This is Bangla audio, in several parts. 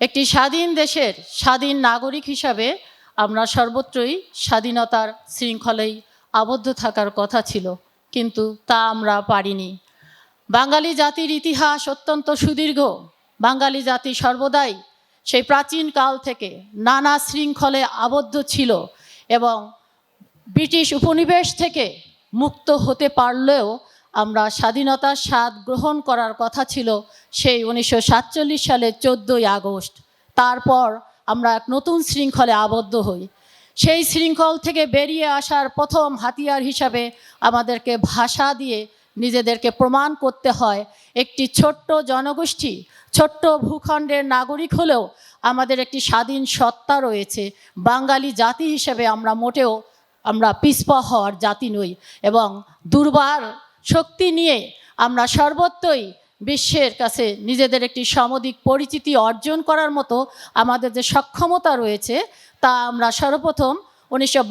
একটি স্বাধীন দেশের স্বাধীন নাগরিক হিসাবে আমরা সর্বত্রই স্বাধীনতার শৃঙ্খলেই আবদ্ধ থাকার কথা ছিল, কিন্তু তা আমরা পারিনি। বাঙালি জাতির ইতিহাস অত্যন্ত সুদীর্ঘ। বাঙালি জাতি সর্বদাই সেই প্রাচীন কাল থেকে নানা শৃঙ্খলে আবদ্ধ ছিল এবং ব্রিটিশ উপনিবেশ থেকে মুক্ত হতে পারলেও আমরা স্বাধীনতার স্বাদ গ্রহণ করার কথা ছিল সেই উনিশশো সাতচল্লিশ সালের চোদ্দোই আগস্ট। তারপর আমরা এক নতুন শৃঙ্খলে আবদ্ধ হই। সেই শৃঙ্খল থেকে বেরিয়ে আসার প্রথম হাতিয়ার হিসাবে আমাদেরকে ভাষা দিয়ে নিজেদেরকে প্রমাণ করতে হয়। একটি ছোট্ট জনগোষ্ঠী, ছোট্ট ভূখণ্ডের নাগরিক হলেও আমাদের একটি স্বাধীন সত্তা রয়েছে। বাঙালি জাতি হিসেবে আমরা মোটেও আমরা পিছপা হওয়ার জাতি নই এবং দুর্বার শক্তি নিয়ে আমরা সর্বত্রই বিশ্বের কাছে নিজেদের একটি সামদিক পরিচিতি অর্জন করার মতো আমাদের যে সক্ষমতা রয়েছে, তা আমরা সর্বপ্রথম উনিশশো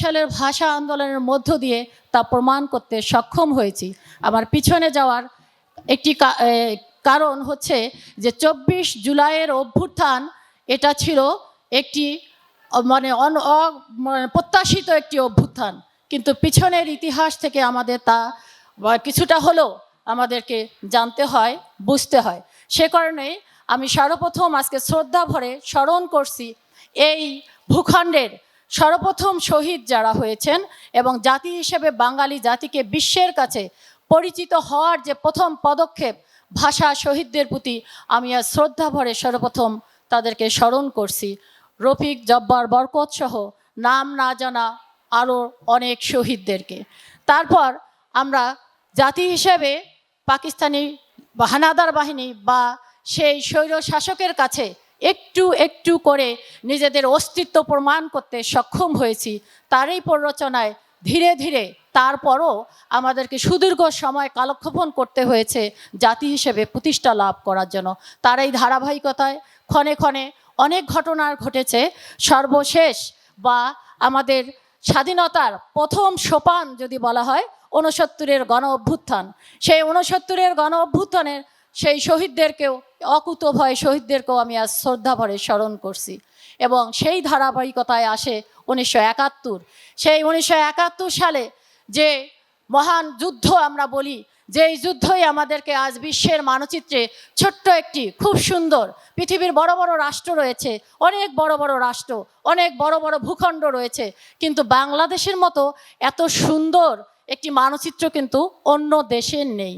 সালের ভাষা আন্দোলনের মধ্য দিয়ে তা প্রমাণ করতে সক্ষম হয়েছি। আমার পিছনে যাওয়ার একটি কারণ হচ্ছে যে চব্বিশ জুলাইয়ের অভ্যুত্থান এটা ছিল একটি মানে অন মানে প্রত্যাশিত একটি অভ্যুত্থান। কিন্তু পিছনের ইতিহাস থেকে আমাদের তা বা কিছুটা হলেও আমাদেরকে জানতে হয়, বুঝতে হয়। সে কারণেই আমি সর্বপ্রথম আজকে শ্রদ্ধা ভরে স্মরণ করছি এই ভূখণ্ডের সর্বপ্রথম শহীদ যারা হয়েছেন এবং জাতি হিসেবে বাঙালি জাতিকে বিশ্বের কাছে পরিচিত হওয়ার যে প্রথম পদক্ষেপ ভাষা শহীদদের প্রতি আমি আজ শ্রদ্ধা ভরে সর্বপ্রথম তাদেরকে স্মরণ করছি। রফিক, জব্বার, বরকত সহ নাম না জানা আরও অনেক শহীদদেরকে। তারপর আমরা জাতি হিসেবে পাকিস্তানি হানাদার বাহিনী বা সেই স্বৈর শাসকের কাছে একটু একটু করে নিজেদের অস্তিত্ব প্রমাণ করতে সক্ষম হয়েছি, তারই প্ররোচনায় ধীরে ধীরে তারপরও আমাদেরকে সুদীর্ঘ সময় কালক্ষেপণ করতে হয়েছে জাতি হিসেবে প্রতিষ্ঠা লাভ করার জন্য। তার এই ধারাবাহিকতায় ক্ষণে ক্ষণে অনেক ঘটনার ঘটেছে। সর্বশেষ বা আমাদের স্বাধীনতার প্রথম সোপান যদি বলা হয়, ঊনসত্তরের গণ অভ্যুত্থান। সেই ঊনসত্তরের গণ অভ্যুত্থানের সেই শহীদদেরকেও, অকুত ভয় শহীদদেরকেও আমি আজ শ্রদ্ধাভরে স্মরণ করছি। এবং সেই ধারাবাহিকতায় আসে উনিশশো একাত্তর। সেই উনিশশো একাত্তর সালে যে মহান যুদ্ধ আমরা বলি যে এই যুদ্ধই আমাদেরকে আজ বিশ্বের মানচিত্রে ছোট্ট একটি, খুব সুন্দর পৃথিবীর বড় বড় রাষ্ট্র রয়েছে, অনেক বড় বড় রাষ্ট্র, অনেক বড় বড় ভূখণ্ড রয়েছে, কিন্তু বাংলাদেশের মতো এত সুন্দর একটি মানচিত্র কিন্তু অন্য দেশের নেই।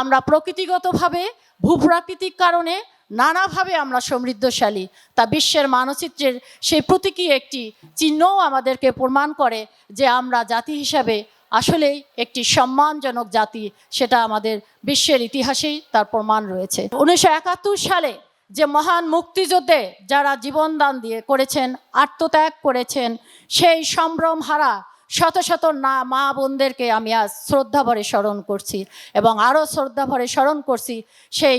আমরা প্রকৃতিগতভাবে, ভূপ্রাকৃতিক কারণে নানাভাবে আমরা সমৃদ্ধশালী, তা বিশ্বের মানচিত্রের সেই প্রতীকী একটি চিহ্নও আমাদেরকে প্রমাণ করে যে আমরা জাতি হিসাবে আসলেই একটি সম্মানজনক জাতি, সেটা আমাদের বিশ্বের ইতিহাসেই তার প্রমাণ রয়েছে। উনিশশো একাত্তর সালে যে মহান মুক্তিযুদ্ধে যারা জীবনদান দিয়ে করেছেন, আত্মত্যাগ করেছেন, সেই সম্ভ্রম হারা শত শত না, মা বোনদেরকে আমি আজ শ্রদ্ধা ভরে স্মরণ করছি এবং আরও শ্রদ্ধা ভরে স্মরণ করছি সেই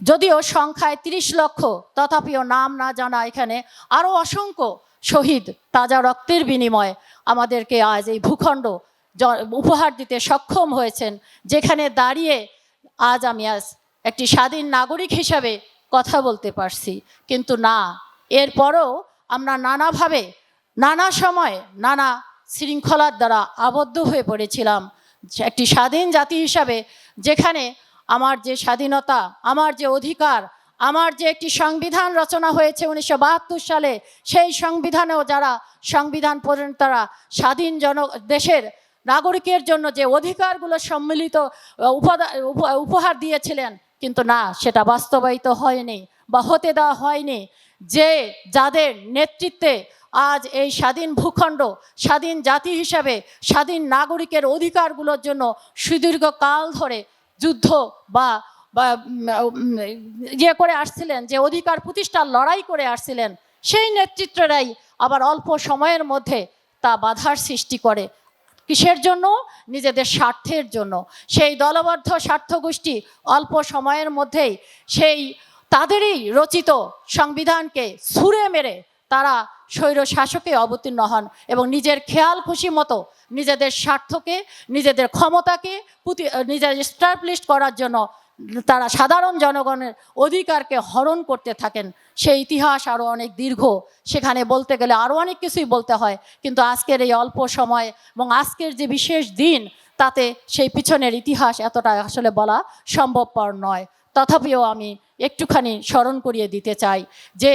যদিও সংখ্যায় তিরিশ লক্ষ, তথাপিও নাম না জানা এখানে আরও অসংখ্য শহীদ তাজা রক্তের বিনিময়ে আমাদেরকে আজ এই ভূখণ্ড উপহার দিতে সক্ষম হয়েছেন, যেখানে দাঁড়িয়ে আজ আমি আজ একটি স্বাধীন নাগরিক হিসাবে কথা বলতে পারছি। কিন্তু না, এরপরও আমরা নানাভাবে, নানা সময় নানা শৃঙ্খলার দ্বারা আবদ্ধ হয়ে পড়েছিলাম। একটি স্বাধীন জাতি হিসাবে যেখানে আমার যে স্বাধীনতা, আমার যে অধিকার, আমার যে একটি সংবিধান রচনা হয়েছে উনিশশো বাহাত্তর সালে, সেই সংবিধানেও যারা সংবিধান পর্যন্ত তারা স্বাধীন জন দেশের নাগরিকের জন্য যে অধিকারগুলো সম্মিলিত উপহার দিয়েছিলেন, কিন্তু না, সেটা বাস্তবায়িত হয়নি বা হতে দেওয়া হয়নি। যে যাদের নেতৃত্বে আজ এই স্বাধীন ভূখণ্ড, স্বাধীন জাতি হিসাবে স্বাধীন নাগরিকের অধিকারগুলোর জন্য সুদীর্ঘ কাল ধরে যুদ্ধ বা ইয়ে করে আসছিলেন, যে অধিকার প্রতিষ্ঠার লড়াই করে আসছিলেন, সেই নেতৃত্বরাই আবার অল্প সময়ের মধ্যে তা বাধার সৃষ্টি করে। কিসের জন্য? নিজেদের স্বার্থের জন্য। সেই দলবদ্ধ স্বার্থগোষ্ঠী অল্প সময়ের মধ্যেই সেই তাদেরই রচিত সংবিধানকে ছুঁড়ে মেরে তারা স্বৈর শাসকে অবতীর্ণ হন এবং নিজের খেয়াল খুশি মতো নিজেদের স্বার্থকে, নিজেদের ক্ষমতাকে নিজেদের স্টাবলিশ করার জন্য তারা সাধারণ জনগণের অধিকারকে হরণ করতে থাকেন। সেই ইতিহাস আরও অনেক দীর্ঘ। সেখানে বলতে গেলে আরও অনেক কিছুই বলতে হয়। কিন্তু আজকের এই অল্প সময় এবং আজকের যে বিশেষ দিন, তাতে সেই পিছনের ইতিহাস এতটা আসলে বলা সম্ভবপর নয়। তথাপিও আমি একটুখানি স্মরণ করিয়ে দিতে চাই যে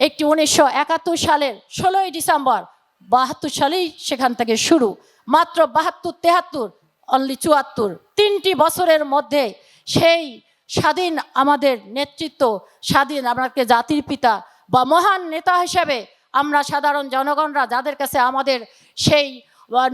একটি উনিশশো একাত্তর সালের ষোলোই ডিসেম্বর, বাহাত্তর সালেই সেখান থেকে শুরু। মাত্র বাহাত্তর, তেহাত্তর অনলি চুয়াত্তর। তিনটি বছরের মধ্যে সেই স্বাধীন আমাদের নেতৃত্ব, স্বাধীন আমাকে জাতির পিতা বা মহান নেতা হিসেবে আমরা সাধারণ জনগণরা যাদের কাছে আমাদের সেই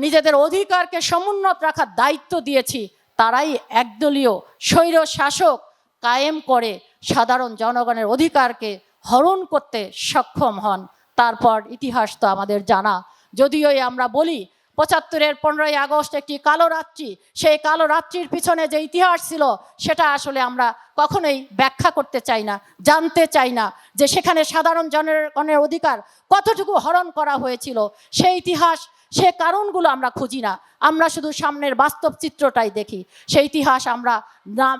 নিজেদের অধিকারকে সমুন্নত রাখার দায়িত্ব দিয়েছি, তারাই একদলীয় স্বৈর শাসক কায়েম করে সাধারণ জনগণের অধিকারকে হরণ করতে সক্ষম হন। তারপর ইতিহাস তো আমাদের জানা। যদিও আমরা বলি পঁচাত্তরের পনেরোই আগস্ট একটি কালো রাত্রি। সেই কালো রাত্রির পিছনে যে ইতিহাস ছিল, সেটা আসলে আমরা কখনোই ব্যাখ্যা করতে চাই না, জানতে চাই না যে সেখানে সাধারণ জনগণের অধিকার কতটুকু হরণ করা হয়েছিল। সেই ইতিহাস, সে কারণগুলো আমরা খুঁজি না। আমরা শুধু সামনের বাস্তব চিত্রটাই দেখি। সেই ইতিহাস আমরা নাম,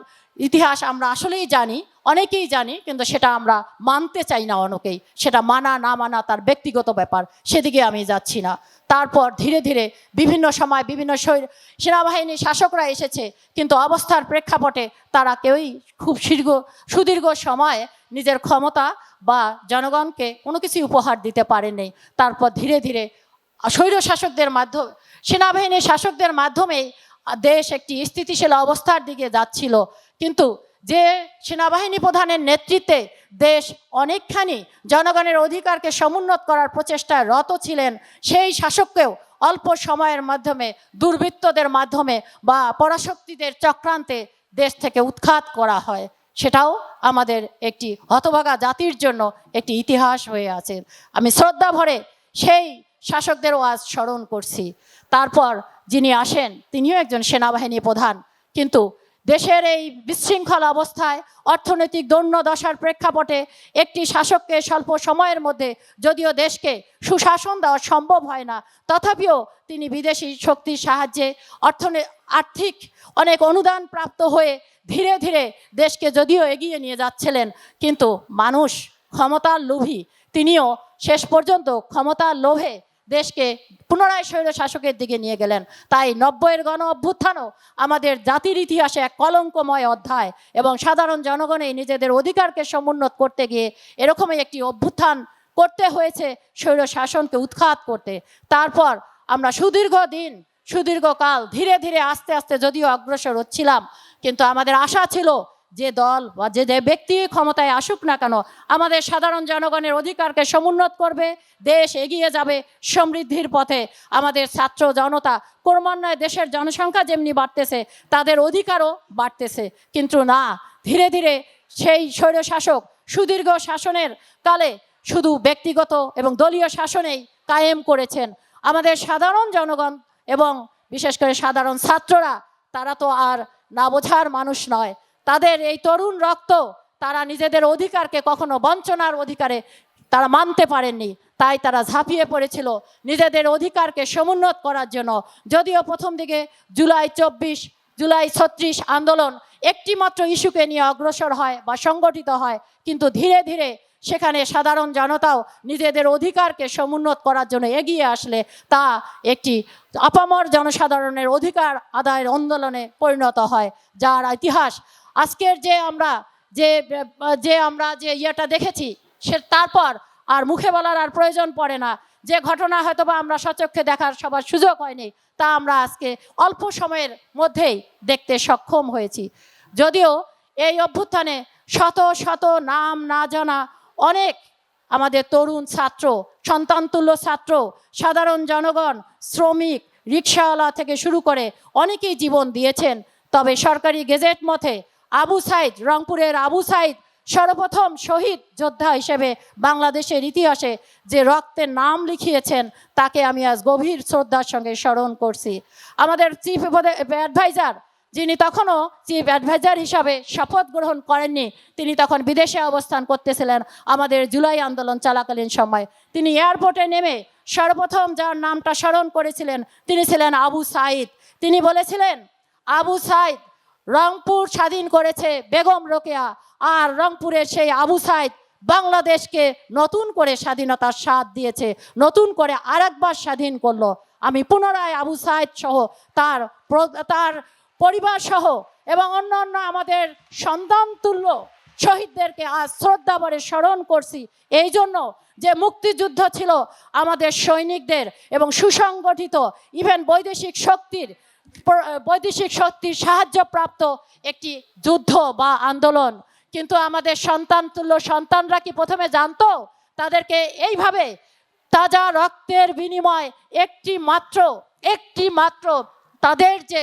ইতিহাস আমরা আসলেই জানি অনেকেই জানি, কিন্তু সেটা আমরা মানতে চাই না অনেকেই। সেটা মানা, না মানা তার ব্যক্তিগত ব্যাপার, সেদিকে আমি যাচ্ছি না। তারপর ধীরে ধীরে বিভিন্ন সময় বিভিন্ন সেনাবাহিনী শাসকরা এসেছে, কিন্তু অবস্থার প্রেক্ষাপটে তারা কেউই খুব শীর্ঘ, সুদীর্ঘ সময়ে নিজের ক্ষমতা বা জনগণকে কোনো কিছু উপহার দিতে পারেনি তারপর ধীরে ধীরে স্বৈর শাসকদের মাধ্যমে সেনাবাহিনীর শাসকদের মাধ্যমেই দেশ একটি স্থিতিশীল অবস্থার দিকে যাচ্ছিল। কিন্তু যে সেনাবাহিনী প্রধানের নেতৃত্বে দেশ অনেকখানি জনগণের অধিকারকে সমুন্নত করার প্রচেষ্টায় রত ছিলেন, সেই শাসককেও অল্প সময়ের মাধ্যমে, দুর্বৃত্তদের মাধ্যমে বা পরাশক্তিদের চক্রান্তে দেশ থেকে উৎখাত করা হয়। সেটাও আমাদের একটি হতভাগা জাতির জন্য একটি ইতিহাস হয়ে আছে। আমি শ্রদ্ধা ভরে সেই শাসকদেরও আজ স্মরণ করছি। তারপর যিনি আসেন, তিনিও একজন সেনাবাহিনী প্রধান। কিন্তু দেশের এই বিশৃঙ্খল অবস্থায় অর্থনৈতিক দৈন্য দশার প্রেক্ষাপটে একটি শাসককে স্বল্প সময়ের মধ্যে যদিও দেশকে সুশাসন দেওয়া সম্ভব হয় না, তথাপিও তিনি বিদেশি শক্তির সাহায্যে অর্থনে, আর্থিক অনেক অনুদান প্রাপ্ত হয়ে ধীরে ধীরে দেশকে যদিও এগিয়ে নিয়ে যাচ্ছিলেন, কিন্তু মানুষ ক্ষমতার লোভী, তিনিও শেষ পর্যন্ত ক্ষমতার লোভে দেশকে পুনরায় স্বৈর শাসকের দিকে নিয়ে গেলেন। তাই নব্বইয়ের গণ অভ্যুত্থানও আমাদের জাতির ইতিহাসে এক কলঙ্কময় অধ্যায় এবং সাধারণ জনগণই নিজেদের অধিকারকে সমুন্নত করতে গিয়ে এরকমই একটি অভ্যুত্থান করতে হয়েছে স্বৈর শাসনকে উৎখাত করতে। তারপর আমরা সুদীর্ঘ দিন সুদীর্ঘকাল ধীরে ধীরে আস্তে আস্তে যদিও অগ্রসর হচ্ছিলাম, কিন্তু আমাদের আশা ছিল যে দল বা যে যে ব্যক্তি ক্ষমতায় আসুক না কেন, আমাদের সাধারণ জনগণের অধিকারকে সমুন্নত করবে, দেশ এগিয়ে যাবে সমৃদ্ধির পথে। আমাদের ছাত্র জনতা, ক্রমান্বয়ে দেশের জনসংখ্যা যেমনি বাড়তেছে, তাদের অধিকারও বাড়তেছে। কিন্তু না, ধীরে ধীরে সেই স্বৈরশাসক সুদীর্ঘ শাসনের কালে শুধু ব্যক্তিগত এবং দলীয় শাসনেই কায়েম করেছেন। আমাদের সাধারণ জনগণ এবং বিশেষ করে সাধারণ ছাত্ররা, তারা তো আর না বোঝার মানুষ নয়। তাদের এই তরুণ রক্ত তারা নিজেদের অধিকারকে কখনো বঞ্চনার অধিকারে তারা মানতে পারেননি। তাই তারা ঝাঁপিয়ে পড়েছিল নিজেদের অধিকারকে সমুন্নত করার জন্য। যদিও প্রথম দিকে জুলাই চব্বিশ, জুলাই ছত্রিশ আন্দোলন একটিমাত্র ইস্যুকে নিয়ে অগ্রসর হয় বা সংগঠিত হয়, কিন্তু ধীরে ধীরে সেখানে সাধারণ জনতাও নিজেদের অধিকারকে সমুন্নত করার জন্য এগিয়ে আসলে। তা একটি আপামর জনসাধারণের অধিকার আদায়ের আন্দোলনে পরিণত হয়, যার ইতিহাস আজকের যে আমরা যে যে আমরা যে ইয়েটা দেখেছি, সে তারপর আর মুখে বলার আর প্রয়োজন পড়ে না। যে ঘটনা হয়তো বা আমরা সচক্ষে দেখার সবার সুযোগ হয়নি, তা আমরা আজকে অল্প সময়ের মধ্যেই দেখতে সক্ষম হয়েছি। যদিও এই অভ্যুত্থানে শত শত নাম না জানা অনেক আমাদের তরুণ ছাত্র, সন্তানতুল্য ছাত্র, সাধারণ জনগণ, শ্রমিক, রিক্সাওয়ালা থেকে শুরু করে অনেকেই জীবন দিয়েছেন। তবে সরকারি গেজেট মতে আবু সাইদ, রংপুরের আবু সাইদ, সর্বপ্রথম শহীদ যোদ্ধা হিসেবে বাংলাদেশের ইতিহাসে যে রক্তের নাম লিখিয়েছেন, তাকে আমি আজ গভীর শ্রদ্ধার সঙ্গে স্মরণ করছি। আমাদের চিফ অ্যাডভাইজার যিনি তখনও চিফ অ্যাডভাইজার হিসাবে শপথ গ্রহণ করেননি, তিনি তখন বিদেশে অবস্থান করতেছিলেন। আমাদের জুলাই আন্দোলন চলাকালীন সময় তিনি এয়ারপোর্টে নেমে সর্বপ্রথম যার নামটা স্মরণ করেছিলেন, তিনি ছিলেন আবু সাইদ। তিনি বলেছিলেন, আবু সাইদ রংপুর স্বাধীন করেছে বেগম রোকেয়া আর রংপুরের সেই আবু সাইদ বাংলাদেশকে নতুন করে স্বাধীনতার স্বাদ দিয়েছে, নতুন করে আরেকবার স্বাধীন করল। আমি পুনরায় আবু সাইদ সহ তার তার পরিবার সহ এবং অন্যান্য আমাদের সন্তান তুল্য শহীদদেরকে আজ শ্রদ্ধা ভরে স্মরণ করছি। এই জন্য যে মুক্তিযুদ্ধ ছিল আমাদের সৈনিকদের এবং সুসংগঠিত ইভেন বৈদেশিক শক্তির বৈদেশিক শক্তির সাহায্যপ্রাপ্ত একটি যুদ্ধ বা আন্দোলন। কিন্তু আমাদের সন্তান তুল্য সন্তানরা কি প্রথমে জানতো? তাদেরকে এইভাবে তাজা রক্তের বিনিময় একটি মাত্র একটি মাত্র তাদের যে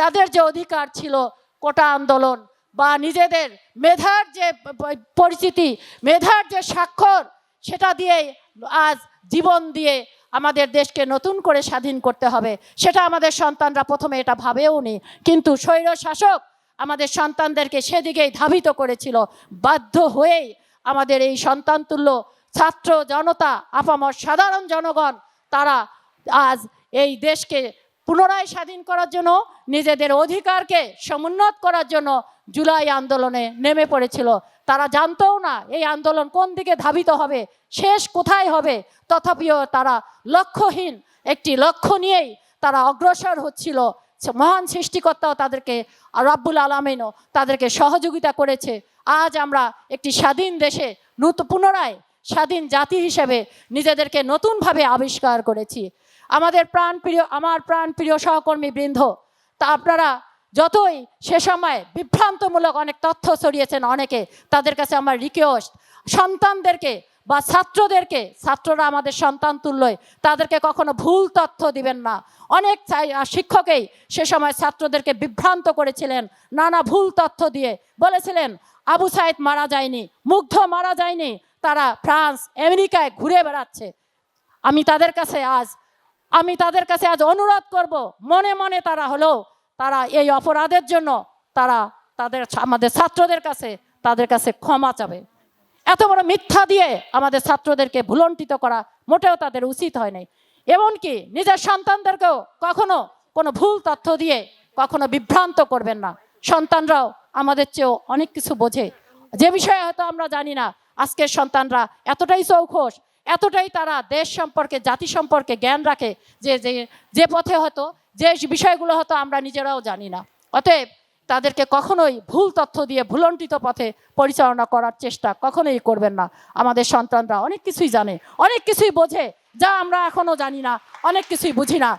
তাদের যে অধিকার ছিল কোটা আন্দোলন বা নিজেদের মেধার যে পরিচিতি, মেধার যে স্বাক্ষর, সেটা দিয়ে আজ জীবন দিয়ে আমাদের দেশকে নতুন করে স্বাধীন করতে হবে। সেটা আমাদের সন্তানরা প্রথমে এটা ভাবেও নি। কিন্তু স্বৈর শাসক আমাদের সন্তানদেরকে সেদিকেই ধাবিত করেছিল। বাধ্য হয়েই আমাদের এই সন্তানতুল্য ছাত্র জনতা, আপামর সাধারণ জনগণ, তারা আজ এই দেশকে পুনরায় স্বাধীন করার জন্য, নিজেদের অধিকারকে সমুন্নত করার জন্য জুলাই আন্দোলনে নেমে পড়েছিল। তারা জানতও না এই আন্দোলন কোন দিকে ধাবিত হবে, শেষ কোথায় হবে, তথাপিও তারা লক্ষ্যহীন, একটি লক্ষ্য নিয়েই তারা অগ্রসর হচ্ছিল। মহান সৃষ্টিকর্তাও তাদেরকে, রাব্বুল আলমিনও তাদেরকে সহযোগিতা করেছে। আজ আমরা একটি স্বাধীন দেশে নূতন পুনরায় স্বাধীন জাতি হিসেবে নিজেদেরকে নতুনভাবে আবিষ্কার করেছি। আমাদের প্রাণপ্রিয়, আমার প্রাণপ্রিয় সহকর্মী বৃন্দ, তা আপনারা যতই সে সময় বিভ্রান্তমূলক অনেক তথ্য ছড়িয়েছেন অনেকে, তাদের কাছে আমার রিকোয়েস্ট সন্তানদেরকে বা ছাত্রদেরকে, ছাত্ররা আমাদের সন্তান তুল্যই, তাদেরকে কখনো ভুল তথ্য দিবেন না। অনেক শিক্ষকেই সে সময় ছাত্রদেরকে বিভ্রান্ত করেছিলেন, নানা ভুল তথ্য দিয়ে। বলেছিলেন, আবু সাইদ মারা যায়নি, মুগ্ধ মারা যায়নি, তারা ফ্রান্স, আমেরিকায় ঘুরে বেড়াচ্ছে। আমি তাদের কাছে আজ, আমি তাদের কাছে আজ অনুরোধ করব, মনে মনে তারা হলো তারা এই অপরাধের জন্য তারা তাদের আমাদের ছাত্রদের কাছে, তাদের কাছে ক্ষমা চাবে। এত বড় মিথ্যা দিয়ে আমাদের ছাত্রদেরকে ভুলণ্ঠিত করা মোটেও তাদের উচিত হয় নাই। এমনকি নিজের সন্তানদেরকেও কখনো কোনো ভুল তথ্য দিয়ে কখনো বিভ্রান্ত করবেন না। সন্তানরাও আমাদের চেয়েও অনেক কিছু বোঝে। যে বিষয়ে হয়তো আমরা জানি না, আজকের সন্তানরা এতটাই চৌখোশ, এতটাই তারা দেশ সম্পর্কে, জাতি সম্পর্কে জ্ঞান রাখে যে যে পথে হয়তো যে বিষয়গুলো হয়তো আমরা নিজেরাও জানি না। অতএব তাদেরকে কখনোই ভুল তথ্য দিয়ে ভুলন্টিত পথে পরিচালনা করার চেষ্টা কখনোই করবেন না। আমাদের সন্তানরা অনেক কিছুই জানে, অনেক কিছুই বোঝে, যা আমরা এখনও জানি না, অনেক কিছুই বুঝি না।